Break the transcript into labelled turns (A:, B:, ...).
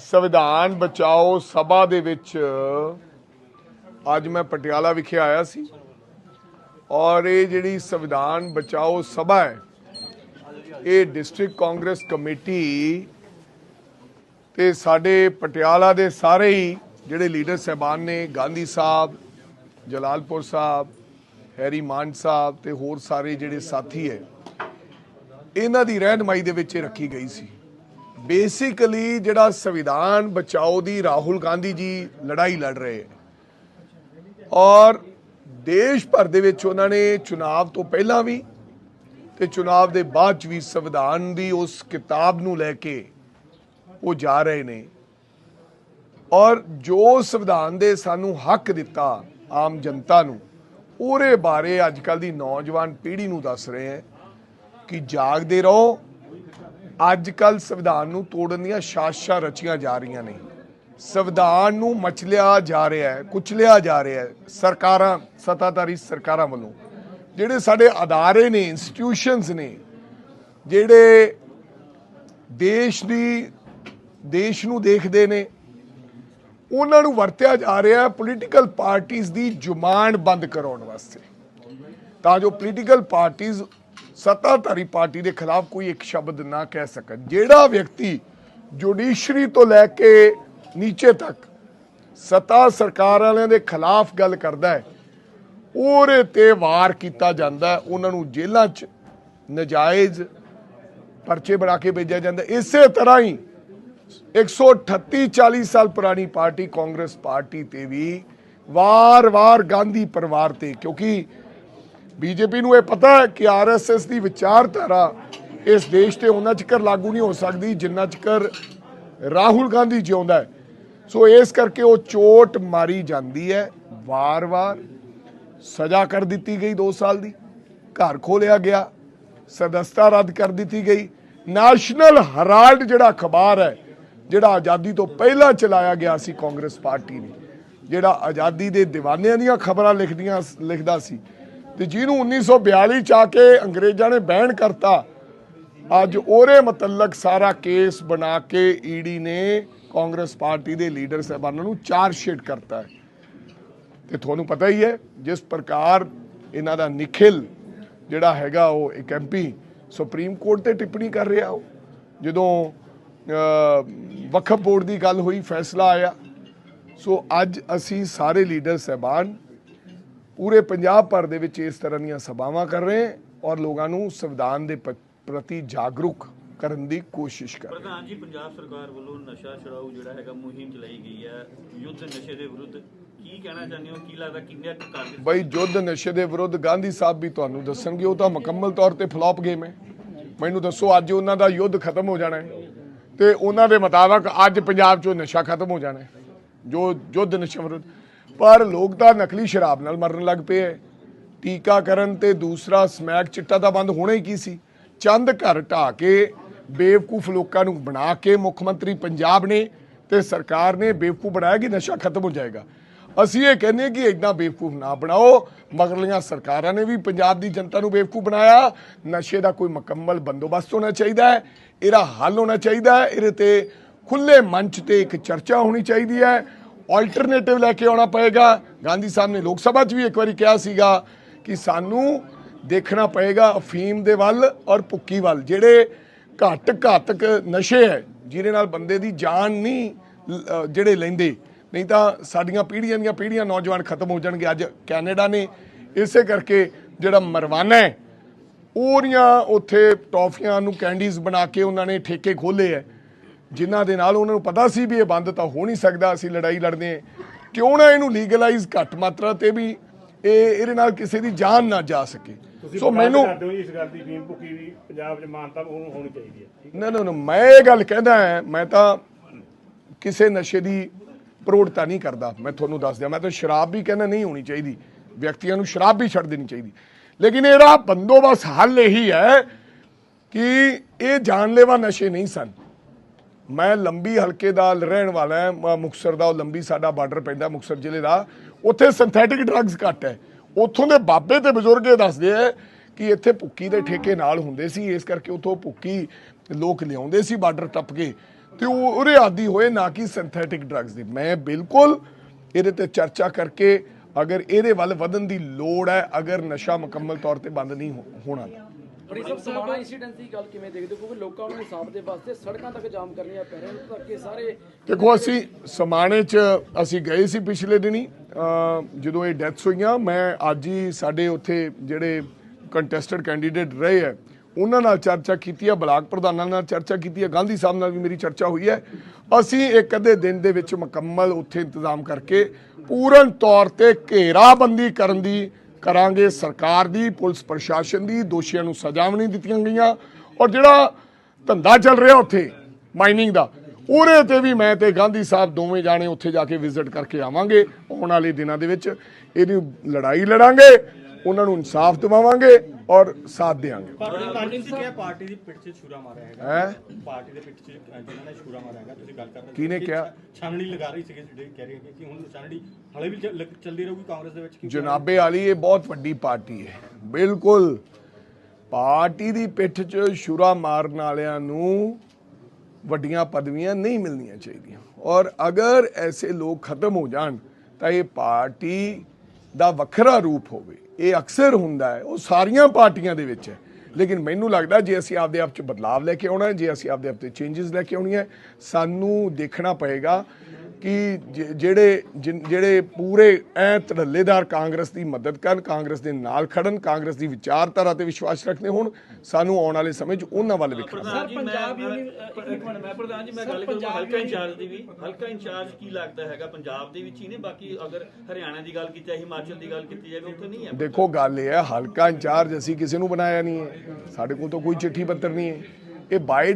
A: ਸੰਵਿਧਾਨ ਬਚਾਓ ਸਭਾ ਦੇ ਵਿੱਚ ਅੱਜ ਮੈਂ ਪਟਿਆਲਾ ਵਿਖੇ ਆਇਆ ਸੀ ਔਰ ਇਹ ਜਿਹੜੀ ਸੰਵਿਧਾਨ ਬਚਾਓ ਸਭਾ ਹੈ, ਇਹ ਡਿਸਟ੍ਰਿਕਟ ਕਾਂਗਰਸ ਕਮੇਟੀ ਤੇ ਸਾਡੇ ਪਟਿਆਲਾ ਦੇ ਸਾਰੇ ਹੀ ਜਿਹੜੇ ਲੀਡਰ ਸਹਿਬਾਨ ਨੇ, ਗਾਂਧੀ ਸਾਹਿਬ, ਜਲਾਲਪੁਰ ਸਾਹਿਬ, ਹੈਰੀ ਮਾਨ ਸਾਹਿਬ ਤੇ ਹੋਰ ਸਾਰੇ ਜਿਹੜੇ ਸਾਥੀ ਹੈ, ਇਹਨਾਂ ਦੀ ਰਹਿਨਮਾਈ ਦੇ ਵਿੱਚ ਇਹ ਰੱਖੀ ਗਈ ਸੀ। ਬੇਸਿਕਲੀ ਜਿਹੜਾ ਸੰਵਿਧਾਨ ਬਚਾਓ ਦੀ ਰਾਹੁਲ ਗਾਂਧੀ ਜੀ ਲੜਾਈ ਲੜ ਰਹੇ ਹੈ। ਔਰ ਦੇਸ਼ ਭਰ ਦੇ ਵਿੱਚ ਉਹਨਾਂ ਨੇ ਚੁਣਾਵ ਤੋਂ ਪਹਿਲਾਂ ਵੀ ਤੇ ਚੁਣਾਵ ਦੇ ਬਾਅਦ ਚ ਵੀ ਸੰਵਿਧਾਨ ਦੀ ਉਸ ਕਿਤਾਬ ਨੂੰ ਲੈ ਕੇ ਉਹ ਜਾ ਰਹੇ ਨੇ। ਔਰ ਜੋ ਸੰਵਿਧਾਨ ਦੇ ਸਾਨੂੰ ਹੱਕ ਦਿੱਤਾ ਆਮ ਜਨਤਾ ਨੂੰ, ਉਹਦੇ ਬਾਰੇ ਅੱਜ ਕੱਲ ਦੀ ਨੌਜਵਾਨ ਪੀੜ੍ਹੀ ਨੂੰ ਦੱਸ ਰਹੇ ਹੈ ਕਿ ਜਾਗਦੇ ਰਹੋ ਅੱਜ ਕੱਲ ਸੰਵਿਧਾਨ ਨੂੰ ਤੋੜਨ ਦੀਆਂ ਸਾਜ਼ਿਸ਼ਾਂ ਰਚੀਆਂ ਜਾ ਰਹੀਆਂ ਨੇ। ਸੰਵਿਧਾਨ ਨੂੰ ਮਚਲਿਆ ਜਾ ਰਿਹਾ ਹੈ, ਕੁਚਲਿਆ ਜਾ ਰਿਹਾ ਹੈ ਸਰਕਾਰਾਂ, ਸੱਤਾਧਾਰੀ ਸਰਕਾਰਾਂ ਵੱਲੋਂ। ਜਿਹੜੇ ਸਾਡੇ ਅਦਾਰੇ ਨੇ ਇੰਸਟੀਟਿਊਸ਼ਨਸ ਨੇ, ਜਿਹੜੇ ਦੇਸ਼ ਦੀ, ਦੇਸ਼ ਨੂੰ ਦੇਖਦੇ ਨੇ, ਉਹਨਾਂ ਨੂੰ ਵਰਤਿਆ ਜਾ ਰਿਹਾ ਹੈ ਪੋਲੀਟੀਕਲ ਪਾਰਟੀਆਂ ਦੀ ਜ਼ੁਬਾਨ ਬੰਦ ਕਰਾਉਣ ਵਾਸਤੇ। ਤਾਂ ਜੋ ਪੋਲੀਟੀਕਲ ਪਾਰਟੀਆਂ ਸੱਤਾਧਾਰੀ ਪਾਰਟੀ ਦੇ ਖਿਲਾਫ ਕੋਈ ਇੱਕ ਸ਼ਬਦ ਨਾ ਕਹਿ ਸਕਣ। ਜਿਹੜਾ ਵਿਅਕਤੀ ਜੁਡੀਸ਼ਰੀ ਤੋਂ ਲੈ ਕੇ ਨੀਚੇ ਤੱਕ ਸੱਤਾ ਸਰਕਾਰ ਵਾਲਿਆਂ ਦੇ ਖਿਲਾਫ ਗੱਲ ਕਰਦਾ ਹੈ, ਉਹਦੇ ਤੇ ਵਾਰ ਕੀਤਾ ਜਾਂਦਾ ਉਹਨਾਂ ਨੂੰ ਜੇਲ੍ਹਾਂ 'ਚ ਨਜਾਇਜ਼ ਪਰਚੇ ਬਣਾ ਕੇ ਭੇਜਿਆ ਜਾਂਦਾ ਇਸੇ ਤਰ੍ਹਾਂ ਹੀ 138 40 ਸਾਲ ਪੁਰਾਣੀ ਪਾਰਟੀ ਕਾਂਗਰਸ ਪਾਰਟੀ ਤੇ ਵੀ ਵਾਰ-ਵਾਰ ਗਾਂਧੀ ਪਰਿਵਾਰ ਤੇ, ਕਿਉਂਕਿ ਬੀਜੇਪੀ ਨੂੰ ਇਹ ਪਤਾ ਹੈ ਕਿ ਆਰਐਸਐਸ ਦੀ ਵਿਚਾਰਧਾਰਾ ਇਸ ਦੇਸ਼ ਤੇ ਉਹਨਾਂ ਚਿਕਰ ਲਾਗੂ ਨਹੀਂ ਹੋ ਸਕਦੀ, ਜਿੰਨਾ ਚਿਕਰ ਰਾਹੁਲ ਗਾਂਧੀ ਜਿਉਂਦਾ ਹੈ। ਸੋ ਇਸ ਕਰਕੇ ਉਹ ਚੋਟ ਮਾਰੀ ਜਾਂਦੀ ਹੈ। ਵਾਰ-ਵਾਰ ਸਜ਼ਾ ਕਰ ਦਿੱਤੀ ਗਈ 2 ਸਾਲ ਦੀ। ਘਰ ਖੋਲਿਆ ਗਿਆ, ਸਦਸਤਾ ਰੱਦ ਕਰ ਦਿੱਤੀ ਗਈ। ਨੈਸ਼ਨਲ ਹਰਾਲਡ ਜਿਹੜਾ ਅਖਬਾਰ ਹੈ, ਜਿਹੜਾ ਆਜ਼ਾਦੀ ਤੋਂ ਪਹਿਲਾਂ ਚਲਾਇਆ ਗਿਆ ਸੀ ਕਾਂਗਰਸ ਪਾਰਟੀ ਨੇ, ਜਿਹੜਾ ਆਜ਼ਾਦੀ ਦੇ دیਵਾਨਿਆਂ ਦੀਆਂ ਖਬਰਾਂ ਲਿਖਦੀਆਂ, ਲਿਖਦਾ ਸੀ। ਤੇ ਜਿਹਨੂੰ 1942 ਚ ਆ ਕੇ ਅੰਗਰੇਜ਼ਾਂ ਨੇ ਬੈਨ ਕਰਤਾ ਅੱਜ ਉਹਦੇ ਮੁਤਲਕ ਸਾਰਾ ਕੇਸ ਬਣਾ ਕੇ ਈਡੀ ਨੇ ਕਾਂਗਰਸ ਪਾਰਟੀ ਦੇ ਲੀਡਰ ਸਾਹਿਬਾਨਾਂ ਨੂੰ ਚਾਰਜ ਸ਼ੀਟ ਕਰਤਾ ਹੈ। ਤੇ ਤੁਹਾਨੂੰ ਪਤਾ ਹੀ ਹੈ ਜਿਸ ਪ੍ਰਕਾਰ ਇਹਨਾਂ ਦਾ ਨਿਖਿਲ ਜਿਹੜਾ ਹੈਗਾ ਉਹ ਇੱਕ ਐਮਪੀ ਸੁਪਰੀਮ ਕੋਰਟ ਤੇ ਟਿੱਪਣੀ ਕਰ ਰਿਹਾ ਉਹ। ਜਦੋਂ ਅਹ, ਵਕਫ ਬੋਰਡ ਦੀ ਗੱਲ ਹੋਈ ਫੈਸਲਾ ਆਇਆ। ਸੋ ਅੱਜ ਅਸੀਂ ਸਾਰੇ ਲੀਡਰ ਸਹਿਬਾਨ ਪੂਰੇ ਪੰਜਾਬ ਭਰ ਦੇ ਵਿੱਚ ਇਸ ਤਰ੍ਹਾਂ ਦੀਆਂ ਸਭਾਵਾਂ ਕਰ ਰਹੇ ਔਰ ਲੋਕਾਂ ਨੂੰ ਸੰਵਿਧਾਨ ਦੇ ਪ੍ਰਤੀ ਜਾਗਰੂਕ ਕਰਨ ਦੀ ਕੋਸ਼ਿਸ਼ ਕਰ।
B: ਪ੍ਰਧਾਨ ਜੀ ਪੰਜਾਬ ਸਰਕਾਰ ਵੱਲੋਂ ਨਸ਼ਾ ਛੁਡਾਊ ਜਿਹੜਾ ਹੈਗਾ ਮੁਹਿੰਮ ਚਲਾਈ ਗਈ ਹੈ। ਯੁੱਧ ਨਸ਼ੇ ਦੇ ਵਿਰੁੱਧ ਕੀ ਕਹਿਣਾ ਚਾਹੁੰਦੇ ਹੋ? ਕੀ ਲੱਗਦਾ ਕਿੰਨੇ ਕੁ ਕਾਰਜ
A: ਬਈ ਯੁੱਧ ਨਸ਼ੇ ਦੇ ਵਿਰੁੱਧ ਗਾਂਧੀ ਸਾਹਿਬ ਵੀ ਤੁਹਾਨੂੰ ਦੱਸਣਗੇ ਉਹ ਤਾਂ ਮੁਕੰਮਲ ਤੌਰ ਤੇ ਫਲॉप ਗੇਮ ਹੈ। ਮੈਨੂੰ ਦੱਸੋ ਅੱਜ ਉਹਨਾਂ ਦਾ ਯੁੱਧ ਖਤਮ ਹੋ ਜਾਣਾ ਹੈ ਤੇ ਉਹਨਾਂ ਦੇ ਮੁਤਾਬਕ ਅੱਜ ਪੰਜਾਬ 'ਚੋਂ ਨਸ਼ਾ ਖਤਮ ਹੋ ਜਾਣਾ ਹੈ। ਜੋ ਯੁੱਧ ਨਸ਼ੇ ਵਿਰੁੱਧ ਪਰ ਲੋਕ ਤਾਂ ਨਕਲੀ ਸ਼ਰਾਬ ਨਾਲ ਮਰਨ ਲੱਗ ਪਏ ਹੈ ਟੀਕਾਕਰਨ ਤੇ ਦੂਸਰਾ ਸਮੈਕ ਚਿੱਟਾ ਤਾਂ ਬੰਦ ਹੋਣਾ ਹੀ ਕੀ ਸੀ? ਚੰਦ ਘਰ ਢਾ ਕੇ ਬੇਵਕੂਫ ਲੋਕਾਂ ਨੂੰ ਬਣਾ ਕੇ ਮੁੱਖ ਮੰਤਰੀ ਪੰਜਾਬ ਨੇ ਤੇ ਸਰਕਾਰ ਨੇ ਬੇਵਕੂਫ ਬਣਾਇਆ ਕਿ ਨਸ਼ਾ ਖਤਮ ਹੋ ਜਾਏਗਾ। ਅਸੀਂ ਇਹ ਕਹਿੰਦੇ ਕਿ ਇਦਾਂ ਬੇਵਕੂਫ ਨਾ ਬਣਾਓ। ਮਗਰਲੀਆਂ ਸਰਕਾਰਾਂ ਨੇ ਵੀ ਪੰਜਾਬ ਦੀ ਜਨਤਾ ਨੂੰ ਬੇਵਕੂਫ ਬਣਾਇਆ। ਨਸ਼ੇ ਦਾ ਕੋਈ ਮੁਕੰਮਲ ਬੰਦੋਬਸਤ ਹੋਣਾ ਚਾਹੀਦਾ ਹੈ। ਇਹਦਾ ਹੱਲ ਹੋਣਾ ਚਾਹੀਦਾ ਹੈ। ਇਹਦੇ ਤੇ ਖੁੱਲੇ ਮੰਚ ਤੇ ਇੱਕ ਚਰਚਾ ਹੋਣੀ ਚਾਹੀਦੀ ਹੈ। ਆਲਟਰਨੇਟਿਵ ਲੈ ਕੇ ਆਉਣਾ ਪਏਗਾ। ਗਾਂਧੀ ਸਾਹਿਬ ਨੇ ਲੋਕ ਸਭਾ 'ਚ ਵੀ ਇੱਕ ਵਾਰੀ ਕਿਹਾ ਸੀਗਾ ਕਿ ਸਾਨੂੰ ਦੇਖਣਾ ਪਏਗਾ ਅਫੀਮ ਦੇ ਵੱਲ ਔਰ ਭੁੱਕੀ ਵੱਲ, ਜਿਹੜੇ ਘੱਟ ਘਾਤਕ ਨਸ਼ੇ ਹੈ, ਜਿਹਦੇ ਨਾਲ ਬੰਦੇ ਦੀ ਜਾਨ ਨਹੀਂ ਜਿਹੜੇ ਲੈਂਦੇ। ਨਹੀਂ ਤਾਂ ਸਾਡੀਆਂ ਪੀੜ੍ਹੀਆਂ ਦੀਆਂ ਪੀੜ੍ਹੀਆਂ ਨੌਜਵਾਨ ਖਤਮ ਹੋ ਜਾਣਗੇ। ਅੱਜ ਕੈਨੇਡਾ ਨੇ ਇਸੇ ਕਰਕੇ ਜਿਹੜਾ ਮਰਵਾਨਾ ਹੈ, ਉਹਦੀਆਂ ਉੱਥੇ ਟੌਫੀਆਂ ਨੂੰ ਕੈਂਡੀਜ਼ ਬਣਾ ਕੇ ਉਹਨਾਂ ਨੇ ਠੇਕੇ ਖੋਲੇ ਹੈ। ਜਿਨ੍ਹਾਂ ਦੇ ਨਾਲ ਉਹਨਾਂ ਨੂੰ ਪਤਾ ਸੀ ਵੀ ਇਹ ਬੰਦ ਤਾਂ ਹੋ ਨਹੀਂ ਸਕਦਾ ਅਸੀਂ ਲੜਾਈ ਲੜਦੇ ਹਾਂ। ਕਿਉਂ ਨਾ ਇਹਨੂੰ ਲੀਗਲਾਈਜ਼ ਘੱਟ ਮਾਤਰਾ ਤੇ ਵੀ ਇਹ ਇਹਦੇ ਨਾਲ ਕਿਸੇ ਦੀ ਜਾਨ ਨਾ ਜਾ ਸਕੇ। ਸੋ ਮੈਨੂੰ
C: ਕਰਦੇ ਹੋ ਜੀ ਇਸ ਗੱਲ ਦੀ ਫੀਮ ਭੁੱਕੀ ਦੀ ਪੰਜਾਬ 'ਚ ਮਾਨਤਾ ਉਹਨੂੰ ਹੋਣੀ ਚਾਹੀਦੀ ਹੈ ਠੀਕ
A: ਨਾ ਨਾ ਨਾ ਮੈਂ ਇਹ ਗੱਲ ਕਹਿੰਦਾ ਹਾਂ ਮੈਂ ਤਾਂ ਕਿਸੇ ਨਸ਼ੇ ਦੀ ਪ੍ਰੋੜਤਾ ਨਹੀਂ ਕਰਦਾ। ਮੈਂ ਤੁਹਾਨੂੰ ਦੱਸ ਦਿਆਂ ਮੈਂ ਤਾਂ ਸ਼ਰਾਬ ਵੀ ਕਹਿੰਦਾ ਨਹੀਂ ਹੋਣੀ ਚਾਹੀਦੀ। ਵਿਅਕਤੀਆਂ ਨੂੰ ਸ਼ਰਾਬ ਵੀ ਛੱਡ ਦੇਣੀ ਚਾਹੀਦੀ। ਲੇਕਿਨ ਇਹਦਾ ਬੰਦੋਬਸਤ ਹੱਲ ਇਹੀ ਹੈ ਕਿ ਇਹ ਜਾਨਲੇਵਾ ਨਸ਼ੇ ਨਹੀਂ ਸਨ। ਮੈਂ ਲੰਬੀ ਹਲਕੇ ਦਾ ਰਹਿਣ ਵਾਲਾ ਹਾਂ, ਮ- ਮੁਕਤਸਰ ਦਾ, ਉਹ ਲੰਬੀ ਸਾਡਾ ਬਾਰਡਰ ਪੈਂਦਾ ਮੁਕਤਸਰ ਜ਼ਿਲ੍ਹੇ ਦਾ। ਉੱਥੇ ਸਿੰਥੈਟਿਕ ਡਰੱਗਸ ਘੱਟ ਹੈ। ਉੱਥੋਂ ਦੇ ਬਾਬੇ ਤੇ ਬਜ਼ੁਰਗ ਇਹ ਦੱਸਦੇ ਆ ਕਿ ਇੱਥੇ ਭੁੱਕੀ ਦੇ ਠੇਕੇ ਨਾਲ ਹੁੰਦੇ ਸੀ, ਇਸ ਕਰਕੇ ਉੱਥੋਂ ਭੁੱਕੀ ਲੋਕ ਲਿਆਉਂਦੇ ਸੀ ਬਾਰਡਰ ਟੱਪ ਕੇ। ਤੇ ਉਹ ਉਹਦੇ ਆਦੀ ਹੋਏ ਨਾ ਕਿ ਸਿੰਥੈਟਿਕ ਡਰੱਗਸ ਦੀ। ਮੈਂ ਬਿਲਕੁਲ ਇਹਦੇ ਤੇ ਚਰਚਾ ਕਰਕੇ ਅਗਰ ਇਹਦੇ ਵੱਲ ਵਧਣ ਦੀ ਲੋੜ ਹੈ, ਅਗਰ ਨਸ਼ਾ ਮੁਕੰਮਲ ਤੌਰ ਤੇ ਬੰਦ ਨਹੀਂ ਹੋ- ਹੋਣਾ।
D: ਬੜੀ ਸਭ ਸਮਾਣਾ ਇੰਸੀਡੈਂਟ ਦੀ ਗੱਲ ਕਿਵੇਂ ਦੇਖਦੇ ਹੋ? ਕਿਉਂਕਿ ਲੋਕਾਂ ਨੂੰ ਇਨਸਾਫ ਦੇ ਵਾਸਤੇ ਸੜਕਾਂ ਤੱਕ ਜਾਮ ਕਰਨੀਆਂ ਪੈ ਰਹੀਆਂ ਤੱਕ ਕਿ ਸਾਰੇ
A: ਦੇਖੋ ਅਸੀਂ ਸਮਾਣੇ 'ਚ ਅਸੀਂ ਗਏ ਸੀ ਪਿਛਲੇ ਦਿਨੀ। ਜਦੋਂ ਇਹ ਡੈਥਸ ਹੋਈਆਂ ਮੈਂ ਅੱਜ ਹੀ ਸਾਡੇ ਉੱਥੇ ਜਿਹੜੇ ਕੰਟੈਸਟਡ ਕੈਂਡੀਡੇਟ ਰਹੇ ਹੈ ਉਹਨਾਂ ਨਾਲ ਚਰਚਾ ਕੀਤੀ ਹੈ ਬਲਾਕ ਪ੍ਰਧਾਨਾਂ ਨਾਲ ਚਰਚਾ ਕੀਤੀ ਹੈ ਗਾਂਧੀ ਸਾਹਿਬ ਨਾਲ ਵੀ ਮੇਰੀ ਚਰਚਾ ਹੋਈ ਹੈ। ਅਸੀਂ ਇੱਕ ਅੱਧੇ ਦਿਨ ਦੇ ਵਿੱਚ ਮੁਕੰਮਲ ਉੱਥੇ ਇੰਤਜ਼ਾਮ ਕਰਕੇ ਪੂਰਨ ਤੌਰ ਤੇ ਘੇਰਾਬੰਦੀ ਕਰਨ ਦੀ ਕਰਾਂਗੇ। ਸਰਕਾਰ ਦੀ, ਪੁਲਿਸ ਪ੍ਰਸ਼ਾਸਨ ਦੀ ਦੋਸ਼ੀਆਂ ਨੂੰ ਸਜ਼ਾ ਵੀ ਨਹੀਂ ਦਿੱਤੀਆਂ ਗਈਆਂ। ਔਰ ਜਿਹੜਾ ਧੰਦਾ ਚੱਲ ਰਿਹਾ ਉੱਥੇ ਮਾਈਨਿੰਗ ਦਾ, ਉਹਦੇ ਤੇ ਵੀ ਮੈਂ ਤੇ ਗਾਂਧੀ ਸਾਹਿਬ ਦੋਵੇਂ ਜਾਣੇ ਉੱਥੇ ਜਾ ਕੇ ਵਿਜ਼ਿਟ ਕਰਕੇ ਆਵਾਂਗੇ ਆਉਣ ਵਾਲੇ ਦਿਨਾਂ ਦੇ ਵਿੱਚ। ਇਹਦੀ ਲੜਾਈ ਲੜਾਂਗੇ। ਉਹਨਾਂ ਨੂੰ ਇਨਸਾਫ ਦਿਵਾਵਾਂਗੇ ਔਰ ਸਾਥ ਦੇਵਾਂਗੇ।
E: ਪਾਰਟੀ ਤੁਸੀਂ ਕਿਹਾ ਪਾਰਟੀ ਦੀ ਪਿੱਠ 'ਚ ਛੁਰਾ ਮਾਰਿਆ ਹੈਗਾ।
A: ਹੈ?
E: ਪਾਰਟੀ ਦੇ ਪਿੱਠ 'ਚ ਅ, ਜਿਨ੍ਹਾਂ ਨੇ ਛੁਰਾ ਮਾਰਿਆ ਹੈਗਾ ਤੁਸੀਂ ਗੱਲ ਕਰ ਰਹੇ ਸੀ
A: ਕਿਹਨੇ
E: ਕਿ
A: ਕਿਹਾ?
E: ਛਾਨਣੀ ਲਗਾ ਰਹੀ ਸੀਗੇ ਜਿਹੜੇ ਕਹਿ ਰਹੇ ਹੈਗੇ ਕਿ ਹੁਣ ਛਾਨਣੀ ਹਲੇ ਵੀ ਚੱਲ- ਚੱਲਦੀ ਰਹੂਗੀ ਕਾਂਗਰਸ ਦੇ ਵਿੱਚ ਕਿਉਂਕਿ
A: ਜਨਾਬੇ ਵਾਲੀ ਇਹ ਬਹੁਤ ਵੱਡੀ ਪਾਰਟੀ ਹੈ। ਬਿਲਕੁਲ। ਪਾਰਟੀ ਦੀ ਪਿੱਠ 'ਚ ਸ਼ੁਰਾ ਮਾਰਨ ਵਾਲਿਆਂ ਨੂੰ ਵੱਡੀਆਂ ਪਦਵੀਆਂ ਨਹੀਂ ਮਿਲਣੀਆਂ ਚਾਹੀਦੀਆਂ। ਔਰ ਅਗਰ ਐਸੇ ਲੋਕ ਖਤਮ ਹੋ ਜਾਣ ਤਾਂ ਇਹ ਪਾਰਟੀ ਦਾ ਵੱਖਰਾ ਰੂਪ ਹੋਵੇ। ਇਹ ਅਕਸਰ ਹੁੰਦਾ ਹੈ, ਉਹ ਸਾਰੀਆਂ ਪਾਰਟੀਆਂ ਦੇ ਵਿੱਚ ਹੈ। ਲੇਕਿਨ ਮੈਨੂੰ ਲੱਗਦਾ ਜੇ ਅਸੀਂ ਆਪਦੇ ਆਪ 'ਚ ਬਦਲਾਵ ਲੈ ਕੇ ਆਉਣਾ ਹੈ, ਜੇ ਅਸੀਂ ਆਪਦੇ ਆਪ ਤੇ ਚੇਂਜਸ ਲੈ ਕੇ ਆਉਣੀ ਹੈ, ਸਾਨੂੰ ਦੇਖਣਾ ਪਏਗਾ ਕਿ ਜਿਹੜੇ ਜਿਹੜੇ ਪੂਰੇ ਐ ਧੜੱਲੇਦਾਰ ਕਾਂਗਰਸ ਦੀ ਮਦਦ ਕਰਨ ਕਾਂਗਰਸ ਦੇ ਨਾਲ ਖੜਨ ਕਾਂਗਰਸ ਦੀ ਵਿਚਾਰਧਾਰਾ ਤੇ ਵਿਸ਼ਵਾਸ ਰੱਖਦੇ ਹੋਣ ਸਾਨੂੰ ਆਉਣ ਵਾਲੇ ਸਮੇਂ 'ਚ ਉਹਨਾਂ ਵੱਲ ਵੇਖਣਾ
B: ਪ੍ਰਧਾਨ ਜੀ ਮੈਂ
D: ਪੰਜਾਬ
B: ਮੈਂ- ਪ੍ਰਧਾਨ ਜੀ ਮੈਂ
D: ਸਰ,
B: ਗੱਲ ਕਰਾਂ
D: ਪੰਜਾਬ
B: ਹਲਕਾ ਇੰਚਾਰਜ ਦੀ ਵੀ। ਹਲਕਾ ਇੰਚਾਰਜ ਕੀ ਲੱਗਦਾ ਹੈਗਾ ਪੰਜਾਬ ਦੇ ਵਿੱਚ ਹੀ ਨੇ? ਬਾਕੀ ਅਗਰ ਹਰਿਆਣਾ ਦੀ ਗੱਲ ਕੀਤੀ ਜਾਏ ਹਿਮਾਚਲ ਦੀ ਗੱਲ ਕੀਤੀ ਜਾਏ ਉੱਥੇ ਨਹੀਂ ਹੈ।
A: ਦੇਖੋ ਗੱਲ ਇਹ ਹੈ ਹਲਕਾ ਇੰਚਾਰਜ ਅਸੀਂ ਕਿਸੇ ਨੂੰ ਬਣਾਇਆ ਨਹੀਂ ਹੈ। ਸਾਡੇ ਕੋਲ ਤਾਂ ਕੋਈ ਚਿੱਠੀ ਪੱਤਰ ਨਹੀਂ ਹੈ। ਇਹ ਬਾਈ